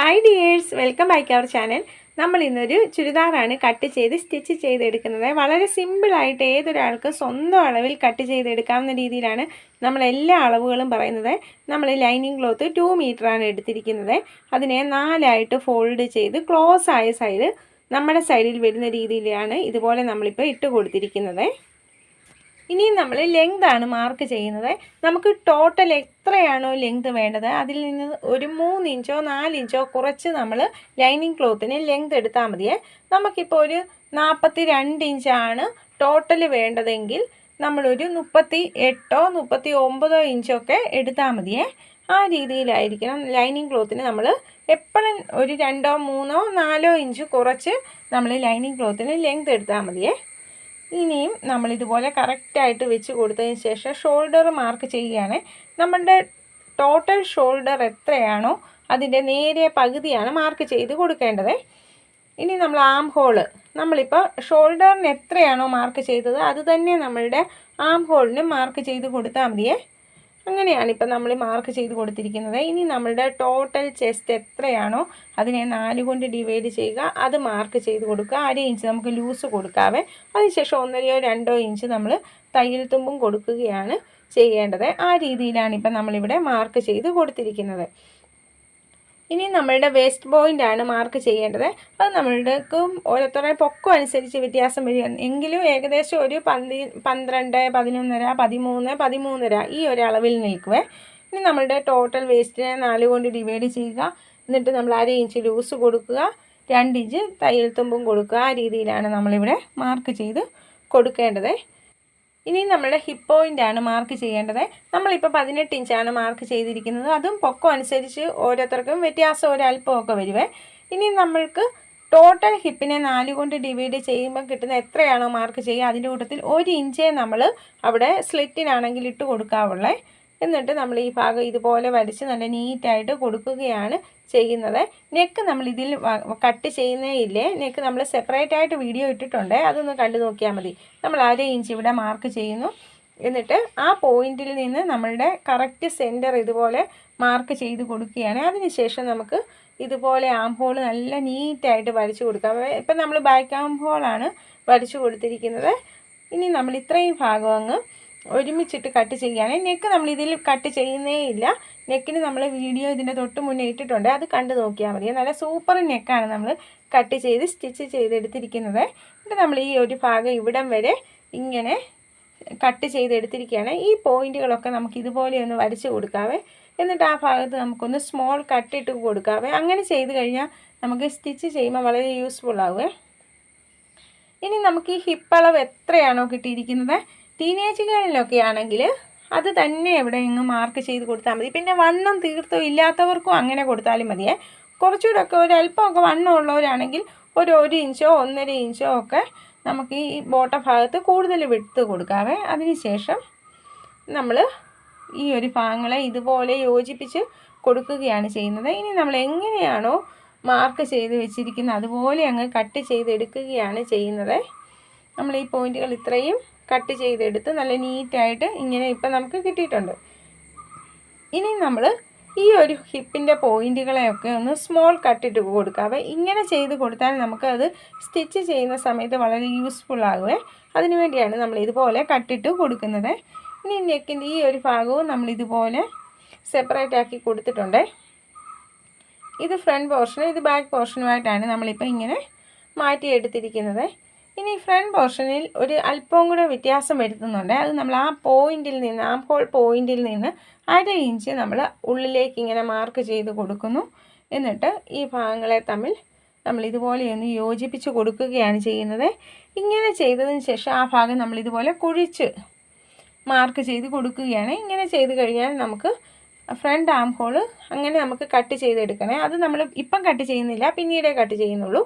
Hi dears welcome back our channel നമ്മൾ ഇന്നൊരു ചുരിദാറാണ് cut ചെയ്ത് സ്റ്റിച്ച് ചെയ്തെടുക്കുന്നത്. വളരെ സിമ്പിളായിട്ട് ഏതൊരാൾക്കും സ്വന്തം അളവിൽ കട്ട് ചെയ്തെടുക്കാവുന്ന രീതിയിലാണ് നമ്മൾ എല്ലാ അളവുകളും പറയുന്നത്. നമ്മൾ ലൈനിങ് ക്ലോത്ത് ടു ആണ് എടുത്തിരിക്കുന്നത്. അതിനെ നാലായിട്ട് ഫോൾഡ് ചെയ്ത് ക്ലോസ് ആയ സൈഡ് നമ്മുടെ സൈഡിൽ വരുന്ന രീതിയിലാണ് ഇതുപോലെ നമ്മളിപ്പോൾ ഇട്ട് കൊടുത്തിരിക്കുന്നത്. ഇനിയും നമ്മൾ ലെങ്ത് ആണ് മാർക്ക് ചെയ്യുന്നത്. നമുക്ക് ടോട്ടൽ എത്രയാണോ ലെങ്ത് വേണ്ടത്? അതിൽ നിന്ന് ഒരു മൂന്ന് ഇഞ്ചോ നാല് ഇഞ്ചോ കുറച്ച് നമ്മൾ ലൈനിങ് ക്ലോത്തിന് ലെങ്ത് എടുത്താൽ മതിയേ നമുക്കിപ്പോൾ ഒരു നാൽപ്പത്തി രണ്ട് ഇഞ്ചാണ് ടോട്ടൽ വേണ്ടതെങ്കിൽ നമ്മളൊരു മുപ്പത്തി എട്ടോ മുപ്പത്തി ഒമ്പതോ ഇഞ്ചൊക്കെ എടുത്താൽ മതിയേ ആ രീതിയിലായിരിക്കണം ലൈനിങ് ക്ലോത്തിന് നമ്മൾ എപ്പോഴും ഒരു രണ്ടോ മൂന്നോ നാലോ ഇഞ്ച് കുറച്ച് നമ്മൾ ലൈനിങ് ക്ലോത്തിന് ലെങ്ത് എടുത്താൽ മതിയേ ഇനിയും നമ്മളിതുപോലെ കറക്റ്റായിട്ട് വെച്ച് കൊടുത്തതിന് ശേഷം ഷോൾഡർ മാർക്ക് ചെയ്യുകയാണ്. നമ്മളുടെ ടോട്ടൽ ഷോൾഡർ എത്രയാണോ അതിന്റെ നേരിയ പകുതിയാണ് മാർക്ക് ചെയ്ത് കൊടുക്കേണ്ടത്. ഇനി നമ്മൾ ആം ഹോൾ നമ്മളിപ്പോൾ ഷോൾഡറിന് എത്രയാണോ മാർക്ക് ചെയ്തത് അത് തന്നെ നമ്മളുടെ ആം ഹോളിന് മാർക്ക് ചെയ്ത് കൊടുത്താൽ മതിയേ. അങ്ങനെയാണ് ഇപ്പം നമ്മൾ മാർക്ക് ചെയ്ത് കൊടുത്തിരിക്കുന്നത്. ഇനി നമ്മളുടെ ടോട്ടൽ ചെസ്റ്റ് എത്രയാണോ അതിനെ നാല് കൊണ്ട് ഡിവൈഡ് ചെയ്യുക. അത് മാർക്ക് ചെയ്ത് കൊടുക്കുക. അര ഇഞ്ച് നമുക്ക് ലൂസ് കൊടുക്കാവേ. അതിനുശേഷം ഒന്നരയോ രണ്ടോ ഇഞ്ച് നമ്മൾ തയ്യൽ തുമ്പും കൊടുക്കുകയാണ് ചെയ്യേണ്ടത്. ആ രീതിയിലാണ് ഇപ്പം നമ്മളിവിടെ മാർക്ക് ചെയ്ത് കൊടുത്തിരിക്കുന്നത്. ഇനി നമ്മളുടെ വേസ്റ്റ് പോയിന്റ് ആണ് മാർക്ക് ചെയ്യേണ്ടത്. അത് നമ്മളുടെക്കും ഓരോരുത്തരുടെ പൊക്കം അനുസരിച്ച് വ്യത്യാസം വരികയാണ് എങ്കിലും ഏകദേശം ഒരു പന്തി പന്ത്രണ്ട് പതിനൊന്നര പതിമൂന്ന് പതിമൂന്നര ഈ ഒരു അളവിൽ നിൽക്കുവേ. ഇനി നമ്മളുടെ ടോട്ടൽ വേസ്റ്റിനെ നാല് കൊണ്ട് ഡിവൈഡ് ചെയ്യുക. എന്നിട്ട് നമ്മൾ അര ഇഞ്ച് ലൂസ് കൊടുക്കുക. രണ്ട് ഇഞ്ച് തയ്യൽ തുമ്പും കൊടുക്കുക. ആ രീതിയിലാണ് നമ്മളിവിടെ മാർക്ക് ചെയ്ത് കൊടുക്കേണ്ടത്. ഇനി നമ്മുടെ ഹിപ്പ് പോയിന്റ് ആണ് മാർക്ക് ചെയ്യേണ്ടത്. നമ്മളിപ്പോൾ പതിനെട്ട് ഇഞ്ചാണ് മാർക്ക് ചെയ്തിരിക്കുന്നത്. അതും പൊക്കം അനുസരിച്ച് ഓരോരുത്തർക്കും വ്യത്യാസം ഒരല്പമൊക്കെ വരുവേ. ഇനി നമ്മൾക്ക് ടോട്ടൽ ഹിപ്പിനെ നാല് കൊണ്ട് ഡിവൈഡ് ചെയ്യുമ്പോൾ കിട്ടുന്ന എത്രയാണോ മാർക്ക് ചെയ്യുക? അതിന്റെ കൂട്ടത്തിൽ ഒരു ഇഞ്ചേ നമ്മൾ അവിടെ സ്ലിറ്റിനാണെങ്കിൽ ഇട്ട് കൊടുക്കാവുള്ളേ. എന്നിട്ട് നമ്മൾ ഈ ഭാഗം ഇതുപോലെ വരച്ച് നല്ല നീറ്റായിട്ട് കൊടുക്കുകയാണ് ചെയ്യുന്നത്. നെക്ക് നമ്മൾ ഇതിൽ കട്ട് ചെയ്യുന്നേ ഇല്ലേ? നെക്ക് നമ്മൾ സെപ്പറേറ്റ് ആയിട്ട് വീഡിയോ ഇട്ടിട്ടുണ്ട്. അതൊന്ന് കണ്ടു നോക്കിയാൽ മതി. നമ്മൾ അര ഇഞ്ച് ഇവിടെ മാർക്ക് ചെയ്യുന്നു. എന്നിട്ട് ആ പോയിന്റിൽ നിന്ന് നമ്മളുടെ കറക്റ്റ് സെന്റർ ഇതുപോലെ മാർക്ക് ചെയ്ത് കൊടുക്കുകയാണ്. അതിനുശേഷം നമുക്ക് ഇതുപോലെ ആം ഹോൾ നല്ല നീറ്റായിട്ട് വരച്ച് കൊടുക്കാം. ഇപ്പം നമ്മൾ ബാക്ക് ആം ഹോളാണ് വരച്ച് കൊടുത്തിരിക്കുന്നത്. ഇനി നമ്മൾ ഇത്രയും ഭാഗം അങ്ങ് ഒരുമിച്ചിട്ട് കട്ട് ചെയ്യുകയാണ്. നെക്ക് നമ്മൾ ഇതിൽ കട്ട് ചെയ്യുന്നേ ഇല്ല. നെക്കിന് നമ്മൾ വീഡിയോ ഇതിന്റെ തൊട്ട് മുന്നേ ഇട്ടിട്ടുണ്ട്. അത് കണ്ടു നോക്കിയാൽ മതി. നല്ല സൂപ്പർ നെക്കാണ് നമ്മൾ കട്ട് ചെയ്ത് സ്റ്റിച്ച് ചെയ്തെടുത്തിരിക്കുന്നത്. എന്നിട്ട് നമ്മൾ ഈ ഒരു ഭാഗം ഇവിടം വരെ ഇങ്ങനെ കട്ട് ചെയ്തെടുത്തിരിക്കുകയാണ്. ഈ പോയിന്റുകളൊക്കെ നമുക്ക് ഇതുപോലെ ഒന്ന് വരച്ച് കൊടുക്കാവേ. എന്നിട്ട് ആ ഭാഗത്ത് നമുക്കൊന്ന് സ്മോൾ കട്ടിട്ട് കൊടുക്കാവേ. അങ്ങനെ ചെയ്ത് കഴിഞ്ഞാൽ നമുക്ക് സ്റ്റിച്ച് ചെയ്യുമ്പോൾ വളരെ യൂസ്ഫുൾ ആവുക ഇനി നമുക്ക് ഈ ഹിപ്പളവ് എത്രയാണോ കിട്ടിയിരിക്കുന്നത്? ടീനേജുകളിലൊക്കെ ആണെങ്കിൽ അത് തന്നെ എവിടെ എവിടെയെങ്കിലും മാർക്ക് ചെയ്ത് കൊടുത്താൽ മതി. പിന്നെ വണ്ണം തീർത്തും ഇല്ലാത്തവർക്കും അങ്ങനെ കൊടുത്താലും മതിയേ. കുറച്ചുകൂടെയൊക്കെ ഒരു അല്പമൊക്കെ വണ്ണം ഉള്ളവരാണെങ്കിൽ ഒരു ഒരു ഇഞ്ചോ ഒന്നര ഇഞ്ചോ ഒക്കെ നമുക്ക് ഈ ബോട്ട ഭാഗത്ത് കൂടുതൽ വിട്ട് കൊടുക്കാവേ. അതിനുശേഷം നമ്മൾ ഈ ഒരു ഭാഗങ്ങളെ ഇതുപോലെ യോജിപ്പിച്ച് കൊടുക്കുകയാണ് ചെയ്യുന്നത്. ഇനി നമ്മൾ എങ്ങനെയാണോ മാർക്ക് ചെയ്ത് വെച്ചിരിക്കുന്നത് അതുപോലെ അങ്ങ് കട്ട് ചെയ്തെടുക്കുകയാണ് ചെയ്യുന്നത്. നമ്മൾ ഈ പോയിന്റുകൾ ഇത്രയും കട്ട് ചെയ്തെടുത്ത് നല്ല നീറ്റായിട്ട് ഇങ്ങനെ ഇപ്പം നമുക്ക് കിട്ടിയിട്ടുണ്ട്. ഇനി നമ്മൾ ഈ ഒരു ഹിപ്പിന്റെ പോയിന്റുകളെയൊക്കെ ഒന്ന് സ്മോൾ കട്ടിട്ട് കൊടുക്കുക അപ്പോൾ ഇങ്ങനെ ചെയ്ത് കൊടുത്താൽ നമുക്കത് സ്റ്റിച്ച് ചെയ്യുന്ന സമയത്ത് വളരെ യൂസ്ഫുൾ ആകുമേ അതിനു വേണ്ടിയാണ് നമ്മൾ ഇതുപോലെ കട്ടിട്ട് കൊടുക്കുന്നത്. ഇനി നെക്കിന്റെ ഈ ഒരു ഭാഗവും നമ്മൾ ഇതുപോലെ സെപ്പറേറ്റ് ആക്കി കൊടുത്തിട്ടുണ്ട്. ഇത് ഫ്രണ്ട് പോർഷനും ഇത് ബാക്ക് പോർഷനുമായിട്ടാണ് നമ്മളിപ്പോൾ ഇങ്ങനെ മാറ്റിയെടുത്തിരിക്കുന്നത്. ഇനി ഫ്രണ്ട് പോർഷനിൽ ഒരു അല്പം കൂടെ വ്യത്യാസം വരുത്തുന്നുണ്ട്. അത് നമ്മൾ ആ പോയിന്റിൽ നിന്ന് ആ ഹോൾ പോയിന്റിൽ നിന്ന് അര ഇഞ്ച് നമ്മൾ ഉള്ളിലേക്ക് ഇങ്ങനെ മാർക്ക് ചെയ്ത് കൊടുക്കുന്നു. എന്നിട്ട് ഈ ഭാഗങ്ങളെ തമ്മിൽ നമ്മൾ ഇതുപോലെ ഒന്ന് യോജിപ്പിച്ച് കൊടുക്കുകയാണ് ചെയ്യുന്നത്. ഇങ്ങനെ ചെയ്തതിന് ശേഷം ആ ഭാഗം നമ്മൾ ഇതുപോലെ കുഴിച്ച് മാർക്ക് ചെയ്ത് കൊടുക്കുകയാണ്. ഇങ്ങനെ ചെയ്ത് കഴിഞ്ഞാൽ നമുക്ക് ഫ്രണ്ട് ആം ഹോൾ അങ്ങനെ നമുക്ക് കട്ട് ചെയ്തെടുക്കണേ. അത് നമ്മൾ ഇപ്പം കട്ട് ചെയ്യുന്നില്ല പിന്നീടേ കട്ട് ചെയ്യുന്നുള്ളൂ.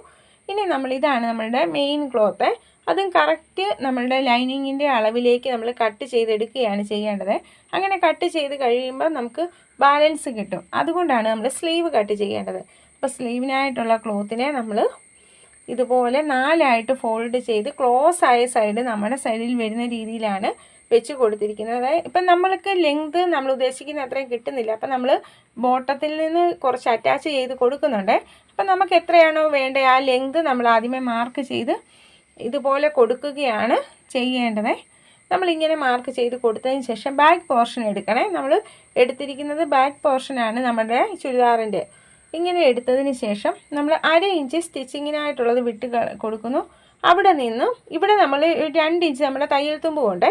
ഇനി നമ്മൾ ഇതാണ് നമ്മളുടെ മെയിൻ ക്ലോത്ത് അതും കറക്റ്റ് നമ്മളുടെ ലൈനിങ്ങിന്റെ അളവിലേക്ക് നമ്മൾ കട്ട് ചെയ്തെടുക്കുകയാണ് ചെയ്യേണ്ടത്. അങ്ങനെ കട്ട് ചെയ്ത് കഴിയുമ്പോൾ നമുക്ക് ബാലൻസ് കിട്ടും. അതുകൊണ്ടാണ് നമ്മൾ സ്ലീവ് കട്ട് ചെയ്യേണ്ടത്. അപ്പോൾ സ്ലീവിനായിട്ടുള്ള ക്ലോത്തിനെ നമ്മൾ ഇതുപോലെ നാലായിട്ട് ഫോൾഡ് ചെയ്ത് ക്ലോസ് ആയ സൈഡ് നമ്മുടെ സൈഡിൽ വരുന്ന രീതിയിലാണ് വെച്ച് കൊടുത്തിരിക്കുന്നത്. അതായത് ഇപ്പം നമ്മൾക്ക് ലെങ്ത് നമ്മൾ ഉദ്ദേശിക്കുന്ന അത്രയും കിട്ടുന്നില്ല. അപ്പം നമ്മൾ ബോട്ടത്തിൽ നിന്ന് കുറച്ച് അറ്റാച്ച് ചെയ്ത് കൊടുക്കുന്നുണ്ട്. അപ്പം നമുക്ക് എത്രയാണോ വേണ്ടത് ആ ലെങ്ത് നമ്മൾ ആദ്യമേ മാർക്ക് ചെയ്ത് ഇതുപോലെ കൊടുക്കുകയാണ് ചെയ്യേണ്ടത്. നമ്മളിങ്ങനെ മാർക്ക് ചെയ്ത് കൊടുത്തതിന് ശേഷം ബാക്ക് പോർഷൻ എടുക്കണേ. നമ്മൾ എടുത്തിരിക്കുന്നത് ബാക്ക് പോർഷനാണ് നമ്മുടെ ചുരിദാറിന്റെ ഇങ്ങനെ എടുത്തതിന് ശേഷം നമ്മൾ അര ഇഞ്ച് സ്റ്റിച്ചിങ്ങിനായിട്ടുള്ളത് വിട്ട് കൊടുക്കുന്നു. അവിടെ നിന്നും ഇവിടെ നമ്മൾ രണ്ട് ഇഞ്ച് നമ്മുടെ തയ്യൽ തുമ്പ് കൊണ്ട്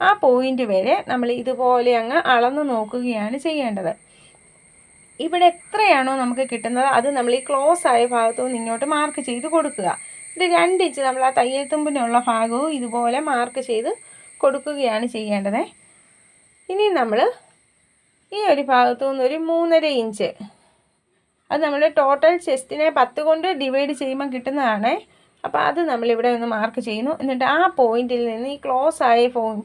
ആ പോയിന്റ് വരെ നമ്മൾ ഇതുപോലെ അങ്ങ് അളന്ന് നോക്കുകയാണ് ചെയ്യേണ്ടത്. ഇവിടെ എത്രയാണോ നമുക്ക് കിട്ടുന്നത് അത് നമ്മൾ ഈ ക്ലോസ് ആയ ഭാഗത്തു നിന്ന് ഇങ്ങോട്ട് മാർക്ക് ചെയ്ത് കൊടുക്കുക. ഇത് രണ്ട് ഇഞ്ച് നമ്മൾ ആ തയ്യൽ തുമ്പിനുള്ള ഭാഗവും ഇതുപോലെ മാർക്ക് ചെയ്ത് കൊടുക്കുകയാണ് ചെയ്യേണ്ടത്. ഇനി നമ്മൾ ഈ ഒരു ഭാഗത്തു നിന്നൊരു മൂന്നര ഇഞ്ച് അത് നമ്മൾ ടോട്ടൽ ചെസ്റ്റിനെ പത്ത് കൊണ്ട് ഡിവൈഡ് ചെയ്യുമ്പോൾ കിട്ടുന്നതാണ്. അപ്പോൾ അത് നമ്മളിവിടെ ഒന്ന് മാർക്ക് ചെയ്യുന്നു. എന്നിട്ട് ആ പോയിന്റിൽ നിന്ന് ഈ ക്ലോസ് ആയ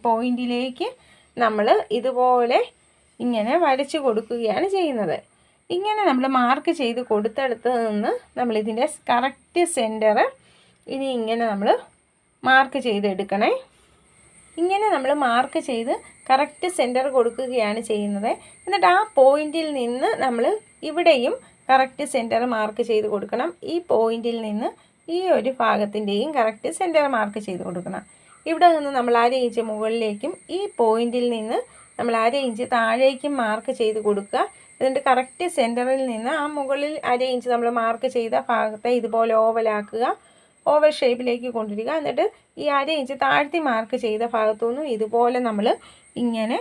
പോയിന്റിലേക്ക് നമ്മൾ ഇതുപോലെ ഇങ്ങനെ വരച്ചു കൊടുക്കുകയാണ് ചെയ്യുന്നത്. ഇങ്ങനെ നമ്മൾ മാർക്ക് ചെയ്ത് കൊടുത്തെടുത്ത് നിന്ന് നമ്മളിതിന്റെ കറക്റ്റ് സെന്റർ ഇനി ഇങ്ങനെ നമ്മൾ മാർക്ക് ചെയ്തെടുക്കണേ. ഇങ്ങനെ നമ്മൾ മാർക്ക് ചെയ്ത് കറക്റ്റ് സെന്റർ കൊടുക്കുകയാണ് ചെയ്യുന്നത്. എന്നിട്ട് ആ പോയിന്റിൽ നിന്ന് നമ്മൾ ഇവിടെയും കറക്റ്റ് സെന്റർ മാർക്ക് ചെയ്ത് കൊടുക്കണം. ഈ പോയിന്റിൽ നിന്ന് ഈ ഒരു ഭാഗത്തിന്റെയും കറക്റ്റ് സെന്റർ മാർക്ക് ചെയ്ത് കൊടുക്കണം. ഇവിടെ നിന്ന് നമ്മൾ അര ഇഞ്ച് മുകളിലേക്കും ഈ പോയിന്റിൽ നിന്ന് നമ്മൾ അര ഇഞ്ച് താഴേക്കും മാർക്ക് ചെയ്ത് കൊടുക്കുക. എന്നിട്ട് കറക്റ്റ് സെന്ററിൽ നിന്ന് ആ മുകളിൽ അര ഇഞ്ച് നമ്മൾ മാർക്ക് ചെയ്ത ഭാഗത്തെ ഇതുപോലെ ഓവലാക്കുക ഓവൽ ഷേപ്പിലേക്ക് കൊണ്ടുവരിക. എന്നിട്ട് ഈ അര ഇഞ്ച് താഴ്ത്തി മാർക്ക് ചെയ്ത ഭാഗത്തുനിന്നും ഇതുപോലെ നമ്മൾ ഇങ്ങനെ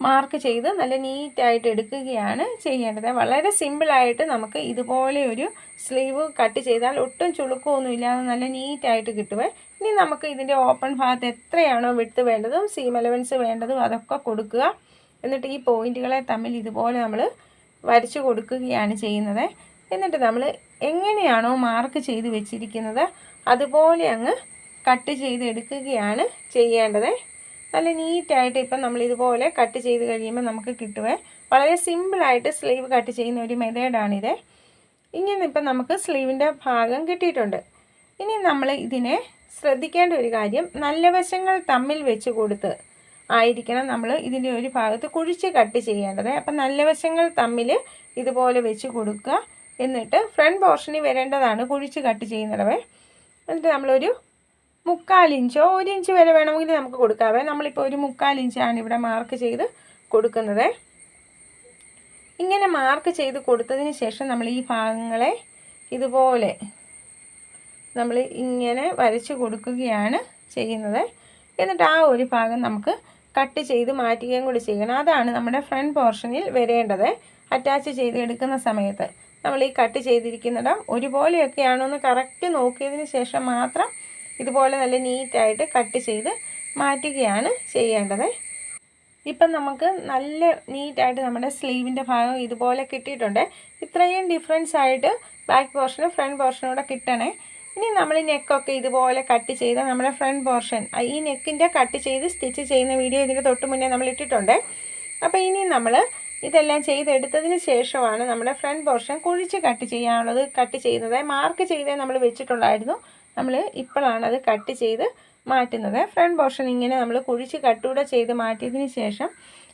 മാർക്ക് ചെയ്ത് നല്ല നീറ്റായിട്ട് എടുക്കുകയാണ് ചെയ്യേണ്ടത്. വളരെ സിമ്പിളായിട്ട് നമുക്ക് ഇതുപോലെ ഒരു സ്ലീവ് കട്ട് ചെയ്താൽ ഒട്ടും ചുളുക്കമൊന്നും ഇല്ലാതെ നല്ല നീറ്റായിട്ട് കിട്ടുവേ ഇനി നമുക്ക് ഇതിന്റെ ഓപ്പൺ ഭാഗത്ത് എത്രയാണോ വിട്ട് വേണ്ടതും സീം അലവൻസ് വേണ്ടതും അതൊക്കെ കൊടുക്കുക. എന്നിട്ട് ഈ പോയിന്റുകളെ തമ്മിൽ ഇതുപോലെ നമ്മൾ വരച്ചു കൊടുക്കുകയാണ് ചെയ്യുന്നത്. എന്നിട്ട് നമ്മൾ എങ്ങനെയാണോ മാർക്ക് ചെയ്ത് വെച്ചിരിക്കുന്നത് അതുപോലെ അങ്ങ് കട്ട് ചെയ്ത് എടുക്കുകയാണ് ചെയ്യേണ്ടത്. നല്ല നീറ്റായിട്ട് ഇപ്പം നമ്മൾ ഇതുപോലെ കട്ട് ചെയ്ത് കഴിയുമ്പോൾ നമുക്ക് കിട്ടുവേ. വളരെ സിമ്പിളായിട്ട് സ്ലീവ് കട്ട് ചെയ്യുന്ന ഒരു മെത്തേഡാണിത് ഇങ്ങനെ ഇപ്പം നമുക്ക് സ്ലീവിന്റെ ഭാഗം കിട്ടിയിട്ടുണ്ട്. ഇനി നമ്മൾ ഇതിനെ ശ്രദ്ധിക്കേണ്ട ഒരു കാര്യം നല്ല വശങ്ങൾ തമ്മിൽ വെച്ച് കൊടുത്ത് ആയിരിക്കണം നമ്മൾ ഇതിന്റെ ഒരു ഭാഗത്ത് കുഴിച്ച് കട്ട് ചെയ്യേണ്ടത്. അപ്പം നല്ല വശങ്ങൾ തമ്മിൽ ഇതുപോലെ വെച്ച് കൊടുക്കുക. എന്നിട്ട് ഫ്രണ്ട് പോർഷനിൽ വരേണ്ടതാണ് കുഴിച്ച് കട്ട് ചെയ്യുന്നിടവേ എന്നിട്ട് നമ്മളൊരു മുക്കാൽ ഇഞ്ചോ ഒരു ഇഞ്ച് വരെ വേണമെങ്കിൽ നമുക്ക് കൊടുക്കാവേ നമ്മളിപ്പോൾ ഒരു മുക്കാൽ ഇഞ്ചാണ് ഇവിടെ മാർക്ക് ചെയ്ത് കൊടുക്കുന്നത്. ഇങ്ങനെ മാർക്ക് ചെയ്ത് കൊടുത്തതിന് ശേഷം നമ്മൾ ഈ ഭാഗങ്ങളെ ഇതുപോലെ നമ്മൾ ഇങ്ങനെ വരച്ച് കൊടുക്കുകയാണ് ചെയ്യുന്നത്. എന്നിട്ട് ആ ഒരു ഭാഗം നമുക്ക് കട്ട് ചെയ്ത് മാറ്റുകയും കൂടി ചെയ്യണം. അതാണ് നമ്മുടെ ഫ്രണ്ട് പോർഷനിൽ വരേണ്ടത്. അറ്റാച്ച് ചെയ്ത് എടുക്കുന്ന സമയത്ത് നമ്മൾ ഈ കട്ട് ചെയ്തിരിക്കുന്നിടം ഒരുപോലെയൊക്കെയാണോ എന്ന് കറക്റ്റ് നോക്കിയതിന് ശേഷം മാത്രം ഇതുപോലെ നല്ല നീറ്റായിട്ട് കട്ട് ചെയ്ത് മാറ്റുകയാണ് ചെയ്യേണ്ടത്. ഇപ്പം നമുക്ക് നല്ല നീറ്റായിട്ട് നമ്മുടെ സ്ലീവിന്റെ ഭാഗം ഇതുപോലെ കിട്ടിയിട്ടുണ്ട്. ഇത്രയും ഡിഫറൻസ് ആയിട്ട് ബാക്ക് പോർഷനും ഫ്രണ്ട് പോർഷനും കൂടെ കിട്ടണേ. ഇനി നമ്മൾ നെക്കൊക്കെ ഇതുപോലെ കട്ട് ചെയ്ത് നമ്മുടെ ഫ്രണ്ട് പോർഷൻ ഈ നെക്കിന്റെ കട്ട് ചെയ്ത് സ്റ്റിച്ച് ചെയ്യുന്ന വീഡിയോ ഇതിന്റെ തൊട്ട് മുന്നേ നമ്മൾ ഇട്ടിട്ടുണ്ട്. അപ്പോൾ ഇനി നമ്മൾ ഇതെല്ലാം ചെയ്തെടുത്തതിന് ശേഷമാണ് നമ്മുടെ ഫ്രണ്ട് പോർഷൻ കുഴിച്ച് കട്ട് ചെയ്യാനുള്ളത്. കട്ട് ചെയ്യുന്നത് മാർക്ക് ചെയ്തേ നമ്മൾ വെച്ചിട്ടുള്ളായിരുന്നു. നമ്മൾ ഇപ്പോഴാണ് അത് കട്ട് ചെയ്ത് മാറ്റുന്നത്. ഫ്രണ്ട് പോർഷൻ ഇങ്ങനെ നമ്മൾ കുഴിച്ച് കട്ടൂടെ ചെയ്ത് മാറ്റിയതിന് ശേഷം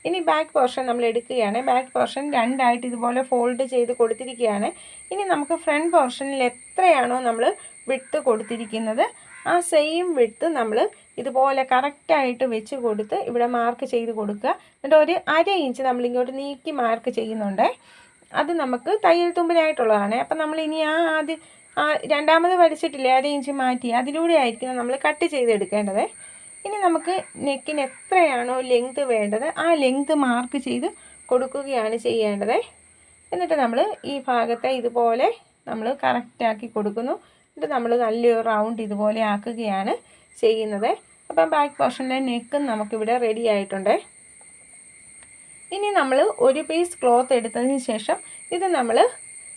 ഇനി ബാക്ക് പോർഷൻ നമ്മൾ എടുക്കുകയാണ്. ബാക്ക് പോർഷൻ രണ്ടായിട്ട് ഇതുപോലെ ഫോൾഡ് ചെയ്ത് കൊടുത്തിരിക്കുകയാണ്. ഇനി നമുക്ക് ഫ്രണ്ട് പോർഷനിൽ എത്രയാണോ നമ്മൾ വിട്ട് കൊടുത്തിരിക്കുന്നത് ആ സെയിം വിട്ട് നമ്മൾ ഇതുപോലെ കറക്റ്റായിട്ട് വെച്ച് കൊടുത്ത് ഇവിടെ മാർക്ക് ചെയ്ത് കൊടുക്കുക. എന്നിട്ട് ഒരു അര ഇഞ്ച് നമ്മൾ ഇങ്ങോട്ട് നീക്കി മാർക്ക് ചെയ്യുന്നുണ്ട്. അത് നമുക്ക് തയ്യൽ തുമ്പിനായിട്ടുള്ളതാണ്. അപ്പം നമ്മൾ ഇനി ആ ആദ്യം ആ രണ്ടാമത് വലിച്ചിട്ടില്ലേ അത് ഇഞ്ച് മാറ്റി. അതിലൂടെ ആയിരിക്കണം നമ്മൾ കട്ട് ചെയ്തെടുക്കേണ്ടത്. ഇനി നമുക്ക് നെക്കിന് എത്രയാണോ ലെങ്ത് വേണ്ടത് ആ ലെങ്ത് മാർക്ക് ചെയ്ത് കൊടുക്കുകയാണ് ചെയ്യേണ്ടത്. എന്നിട്ട് നമ്മൾ ഈ ഭാഗത്തെ ഇതുപോലെ നമ്മൾ കറക്റ്റാക്കി കൊടുക്കുന്നു. എന്നിട്ട് നമ്മൾ നല്ലൊരു റൗണ്ട് ഇതുപോലെ ആക്കുകയാണ് ചെയ്യുന്നത്. അപ്പം ബാക്ക് പോർഷന്റെ നെക്കും നമുക്കിവിടെ റെഡി ആയിട്ടുണ്ട്. ഇനി നമ്മൾ ഒരു പീസ് ക്ലോത്ത് എടുത്തതിന് ശേഷം ഇത് നമ്മൾ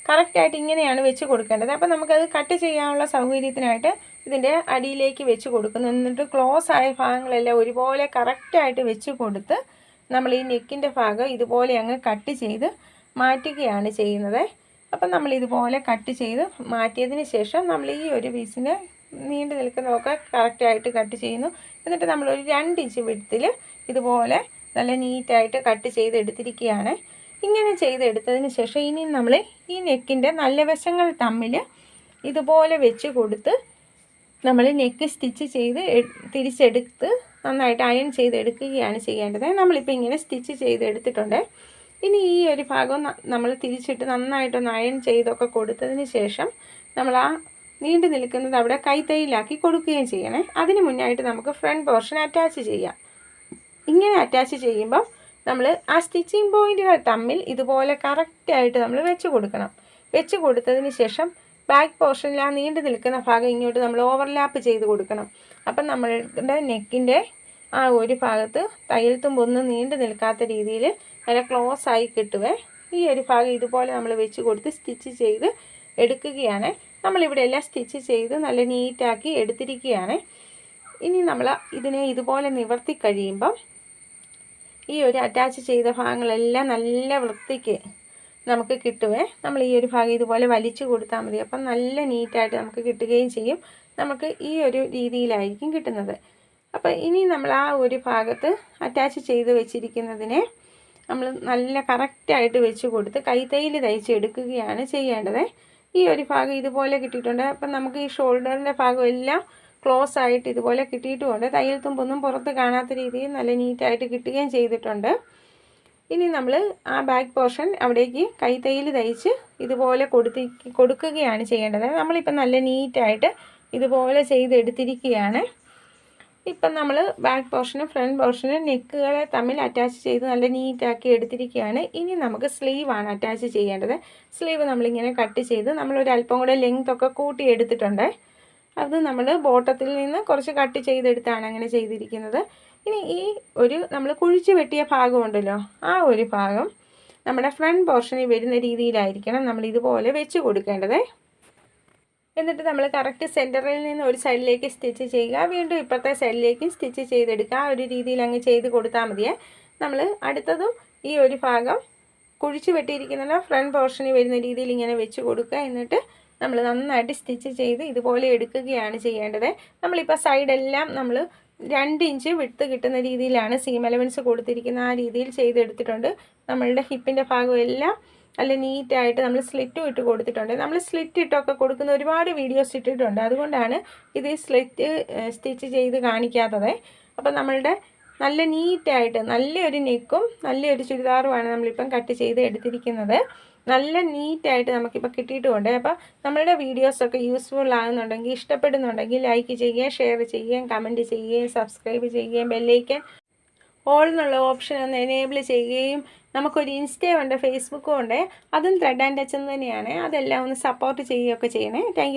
കറക്റ്റായിട്ട് ഇങ്ങനെയാണ് വെച്ച് കൊടുക്കേണ്ടത്. അപ്പോൾ നമുക്കത് കട്ട് ചെയ്യാനുള്ള സൗകര്യത്തിനായിട്ട് ഇതിന്റെ അടിയിലേക്ക് വെച്ച് കൊടുക്കുന്നു. എന്നിട്ട് ക്ലോസ് ആയ ഭാഗങ്ങളെല്ലാം ഒരുപോലെ കറക്റ്റായിട്ട് വെച്ച് കൊടുത്ത് നമ്മൾ ഈ നെക്കിന്റെ ഭാഗം ഇതുപോലെ അങ്ങ് കട്ട് ചെയ്ത് മാറ്റുകയാണ് ചെയ്യുന്നത്. അപ്പം നമ്മൾ ഇതുപോലെ കട്ട് ചെയ്ത് മാറ്റിയതിന് ശേഷം നമ്മൾ ഈ ഒരു പീസിന് നീണ്ടു നിൽക്കുന്നതൊക്കെ കറക്റ്റായിട്ട് കട്ട് ചെയ്യുന്നു. എന്നിട്ട് നമ്മളൊരു രണ്ട് ഇഞ്ച് വിടത്തിൽ ഇതുപോലെ നല്ല നീറ്റായിട്ട് കട്ട് ചെയ്ത് എടുത്തിരിക്കുകയാണ് ഇങ്ങനെ ചെയ്തെടുത്തതിന് ശേഷം ഇനി നമ്മൾ ഈ നെക്കിന്റെ നല്ല വശങ്ങൾ തമ്മിൽ ഇതുപോലെ വെച്ച് കൊടുത്ത് നമ്മൾ നെക്ക് സ്റ്റിച്ച് ചെയ്ത് തിരിച്ചെടുത്ത് നന്നായിട്ട് അയൺ ചെയ്തെടുക്കുകയാണ് ചെയ്യേണ്ടത്. നമ്മളിപ്പോൾ ഇങ്ങനെ സ്റ്റിച്ച് ചെയ്തെടുത്തിട്ടുണ്ട്. ഇനി ഈ ഒരു ഭാഗം നമ്മൾ തിരിച്ചിട്ട് നന്നായിട്ടൊന്ന് അയൺ ചെയ്തൊക്കെ കൊടുത്തതിന് ശേഷം നമ്മൾ ആ നീണ്ടു നിൽക്കുന്നത് അവിടെ കൈത്തൈയിലാക്കി കൊടുക്കുകയും ചെയ്യണേ. അതിന് മുന്നായിട്ട് നമുക്ക് ഫ്രണ്ട് പോർഷൻ അറ്റാച്ച് ചെയ്യാം. ഇങ്ങനെ അറ്റാച്ച് ചെയ്യുമ്പം നമ്മൾ ആ സ്റ്റിച്ചിങ് പോയിന്റുകൾ തമ്മിൽ ഇതുപോലെ കറക്റ്റായിട്ട് നമ്മൾ വെച്ച് കൊടുക്കണം. വെച്ച് കൊടുത്തതിന് ശേഷം ബാക്ക് പോർഷനിൽ ആ നീണ്ടു നിൽക്കുന്ന ഭാഗം ഇങ്ങോട്ട് നമ്മൾ ഓവർലാപ്പ് ചെയ്ത് കൊടുക്കണം. അപ്പം നമ്മളുടെ നെക്കിന്റെ ആ ഒരു ഭാഗത്ത് തയ്യൽ തുമ്പൊന്നും നീണ്ടു നിൽക്കാത്ത രീതിയിൽ നല്ല ക്ലോസ് ആയി കിട്ടുവേ. ഈ ഒരു ഭാഗം ഇതുപോലെ നമ്മൾ വെച്ച് കൊടുത്ത് സ്റ്റിച്ച് ചെയ്ത് എടുക്കുകയാണ്. നമ്മളിവിടെ എല്ലാം സ്റ്റിച്ച് ചെയ്ത് നല്ല നീറ്റാക്കി എടുത്തിരിക്കുകയാണ്. ഇനി നമ്മൾ ഇതിനെ ഇതുപോലെ നിവർത്തി കഴിയുമ്പം ഈ ഒരു അറ്റാച്ച് ചെയ്ത ഭാഗങ്ങളെല്ലാം നല്ല വൃത്തിക്ക് നമുക്ക് കിട്ടുവേ. നമ്മൾ ഈ ഒരു ഭാഗം ഇതുപോലെ വലിച്ചു കൊടുത്താൽ മതി. അപ്പം നല്ല നീറ്റായിട്ട് നമുക്ക് കിട്ടുകയും ചെയ്യും. നമുക്ക് ഈ ഒരു രീതിയിലായിരിക്കും കിട്ടുന്നത്. അപ്പോൾ ഇനി നമ്മൾ ആ ഒരു ഭാഗത്ത് അറ്റാച്ച് ചെയ്ത് വെച്ചിരിക്കുന്നതിനെ നമ്മൾ നല്ല കറക്റ്റായിട്ട് വെച്ച് കൊടുത്ത് കൈത്തൈയിൽ തയ്ച്ച് എടുക്കുകയാണ് ചെയ്യേണ്ടത്. ഈ ഒരു ഭാഗം ഇതുപോലെ കിട്ടിയിട്ടുണ്ട്. അപ്പം നമുക്ക് ഈ ഷോൾഡറിന്റെ ഭാഗം എല്ലാം ക്ലോസ് ആയിട്ട് ഇതുപോലെ കിട്ടിയിട്ടുമുണ്ട്. തയ്യൽ തുമ്പൊന്നും പുറത്ത് കാണാത്ത രീതിയിൽ നല്ല നീറ്റായിട്ട് കിട്ടുകയും ചെയ്തിട്ടുണ്ട്. ഇനി നമ്മൾ ആ ബാക്ക് പോർഷൻ അവിടേക്ക് കൈത്തയ്യിൽ തയ്ച്ച് ഇതുപോലെ കൊടുത്തി കൊടുക്കുകയാണ് ചെയ്യേണ്ടത്. നമ്മളിപ്പം നല്ല നീറ്റായിട്ട് ഇതുപോലെ ചെയ്തെടുത്തിരിക്കുകയാണ്. ഇപ്പം നമ്മൾ ബാക്ക് പോർഷനും ഫ്രണ്ട് പോർഷനും നെക്കുകളെ തമ്മിൽ അറ്റാച്ച് ചെയ്ത് നല്ല നീറ്റാക്കി എടുത്തിരിക്കുകയാണ്. ഇനി നമുക്ക് സ്ലീവാണ് അറ്റാച്ച് ചെയ്യേണ്ടത്. സ്ലീവ് നമ്മളിങ്ങനെ കട്ട് ചെയ്ത് നമ്മളൊരു അല്പം കൂടെ ലെങ്ത് ഒക്കെ കൂട്ടി അത് നമ്മൾ ബോട്ടത്തിൽ നിന്ന് കുറച്ച് കട്ട് ചെയ്തെടുത്താണ് അങ്ങനെ ചെയ്തിരിക്കുന്നത്. ഇനി ഈ ഒരു നമ്മൾ കുഴിച്ച് വെട്ടിയ ഭാഗമുണ്ടല്ലോ ആ ഒരു ഭാഗം നമ്മുടെ ഫ്രണ്ട് പോർഷനിൽ വരുന്ന രീതിയിലായിരിക്കണം നമ്മൾ ഇതുപോലെ വെച്ച് കൊടുക്കേണ്ടത്. എന്നിട്ട് നമ്മൾ കറക്റ്റ് സെന്ററിൽ നിന്ന് ഒരു സൈഡിലേക്ക് സ്റ്റിച്ച് ചെയ്യുക. വീണ്ടും ഇപ്പോഴത്തെ സൈഡിലേക്ക് സ്റ്റിച്ച് ചെയ്തെടുക്കുക. ആ ഒരു രീതിയിൽ അങ്ങ് ചെയ്ത് കൊടുത്താൽ മതിയേ. നമ്മൾ അടുത്തതും ഈ ഒരു ഭാഗം കുഴിച്ച് വെട്ടിയിരിക്കുന്ന ഫ്രണ്ട് പോർഷനിൽ വരുന്ന രീതിയിൽ ഇങ്ങനെ വെച്ച് കൊടുക്കുക. എന്നിട്ട് നമ്മൾ നന്നായിട്ട് സ്റ്റിച്ച് ചെയ്ത് ഇതുപോലെ എടുക്കുകയാണ് ചെയ്യേണ്ടത്. നമ്മളിപ്പോൾ സൈഡെല്ലാം നമ്മൾ രണ്ട് ഇഞ്ച് വിട്ട് കിട്ടുന്ന രീതിയിലാണ് സീം എലവൻസ് കൊടുത്തിരിക്കുന്ന ആ രീതിയിൽ ചെയ്തെടുത്തിട്ടുണ്ട്. നമ്മളുടെ ഹിപ്പിന്റെ ഭാഗം എല്ലാം നല്ല നീറ്റായിട്ട് നമ്മൾ സ്ലിറ്റും ഇട്ട് കൊടുത്തിട്ടുണ്ട്. നമ്മൾ സ്ലിറ്റ് ഇട്ടൊക്കെ കൊടുക്കുന്ന ഒരുപാട് വീഡിയോസ് ഇട്ടിട്ടുണ്ട്. അതുകൊണ്ടാണ് ഇത് സ്ലിറ്റ് സ്റ്റിച്ച് ചെയ്ത് കാണിക്കാത്തത്. അപ്പം നമ്മളുടെ നല്ല നീറ്റായിട്ട് നല്ലൊരു നെക്കും നല്ലൊരു ചുരിദാറുമാണ് നമ്മളിപ്പം കട്ട് ചെയ്ത് എടുത്തിരിക്കുന്നത്. നല്ല നീറ്റായിട്ട് നമുക്കിപ്പോൾ കിട്ടിയിട്ടുമുണ്ട്. അപ്പോൾ നമ്മളുടെ വീഡിയോസൊക്കെ യൂസ്ഫുൾ ആകുന്നുണ്ടെങ്കിൽ ഇഷ്ടപ്പെടുന്നുണ്ടെങ്കിൽ ലൈക്ക് ചെയ്യുകയും ഷെയർ ചെയ്യുകയും കമന്റ് ചെയ്യുകയും സബ്സ്ക്രൈബ് ചെയ്യുകയും ബെല്ലൈക്കൻ ഓൾ എന്നുള്ള ഓപ്ഷൻ ഒന്ന് എനേബിൾ ചെയ്യുകയും നമുക്കൊരു ഇൻസ്റ്റയും ഉണ്ട് ഫേസ്ബുക്കും ഉണ്ട്. അതും ത്രെഡ് ആൻഡ് ടച്ച് തന്നെയാണ്. അതെല്ലാം ഒന്ന് സപ്പോർട്ട് ചെയ്യുകയൊക്കെ ചെയ്യണേ. താങ്ക്